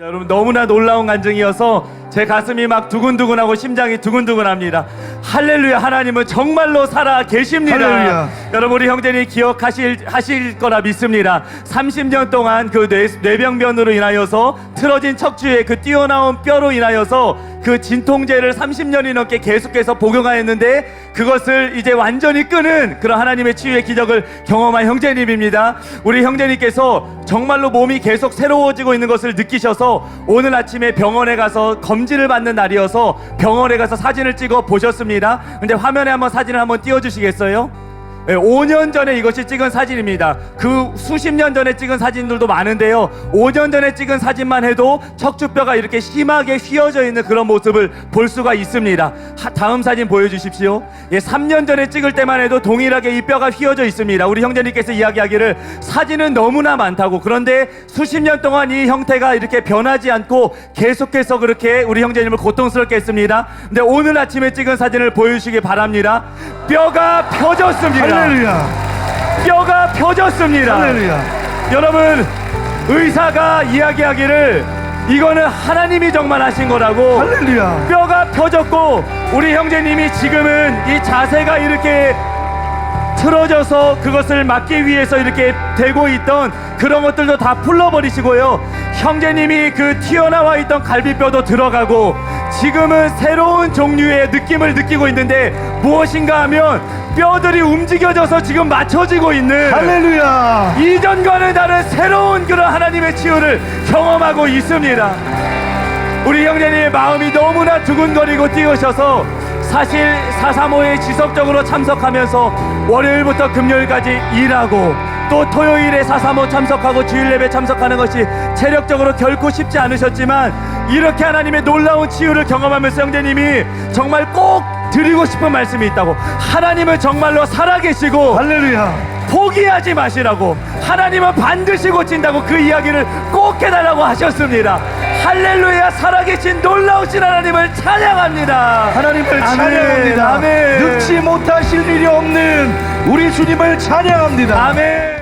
여러분 너무나 놀라운 간증이어서 제 가슴이 막 두근두근하고 심장이 두근두근합니다. 할렐루야 하나님은 정말로 살아 계십니다. 할렐루야. 여러분 우리 형제님 기억하실 하실 거라 믿습니다. 30년 동안 그 뇌, 뇌병변으로 인하여서 틀어진 척추에 그 뛰어나온 뼈로 인하여서 그 진통제를 30년이 넘게 계속해서 복용하였는데 그것을 이제 완전히 끄는 그런 하나님의 치유의 기적을 경험한 형제님입니다. 우리 형제님께서 정말로 몸이 계속 새로워지고 있는 것을 느끼셔서 오늘 아침에 병원에 가서 검 진을 받는 날이어서 병원에 가서 사진을 찍어 보셨습니다. 근데 화면에 한번 사진을 한번 띄워 주시겠어요? 예, 5년 전에 이것이 찍은 사진입니다. 그 수십 년 전에 찍은 사진들도 많은데요. 5년 전에 찍은 사진만 해도 척추뼈가 이렇게 심하게 휘어져 있는 그런 모습을 볼 수가 있습니다. 하- 다음 사진 보여주십시오. 예, 3년 전에 찍을 때만 해도 동일하게 이 뼈가 휘어져 있습니다. 우리 형제님께서 이야기하기를 사진은 너무나 많다고 그런데 수십 년 동안 이 형태가 이렇게 변하지 않고 계속해서 그렇게 우리 형제님을 고통스럽게 했습니다. 근데 오늘 아침에 찍은 사진을 보여주시기 바랍니다. 뼈가 펴졌습니다. 할렐루야. 뼈가 펴졌습니다. 할렐루야. 여러분 의사가 이야기하기를 이거는 하나님이 정말 하신 거라고 할렐루야. 뼈가 펴졌고 우리 형제님이 지금은 이 자세가 이렇게 틀어져서 그것을 막기 위해서 이렇게 되고 있던 그런 것들도 다 풀러버리시고요. 형제님이 그 튀어나와 있던 갈비뼈도 들어가고 지금은 새로운 종류의 느낌을 느끼고 있는데 무엇인가 하면 뼈들이 움직여져서 지금 맞춰지고 있는 할렐루야. 이전과는 다른 새로운 그런 하나님의 치유를 경험하고 있습니다. 우리 형제님의 마음이 너무나 두근거리고 뛰으셔서 사실 435에 지속적으로 참석하면서 월요일부터 금요일까지 일하고 또 토요일에 435 참석하고 주일 예배 참석하는 것이 체력적으로 결코 쉽지 않으셨지만 이렇게 하나님의 놀라운 치유를 경험하면서 형제님이 정말 꼭 드리고 싶은 말씀이 있다고 하나님은 정말로 살아계시고 할렐루야. 포기하지 마시라고 하나님은 반드시 고친다고 그 이야기를 꼭 해달라고 하셨습니다 할렐루야 살아계신 놀라우신 하나님을 찬양합니다 하나님을 아멘, 찬양합니다. 아멘. 늙지 못하실 일이 없는 우리 주님을 찬양합니다. 아멘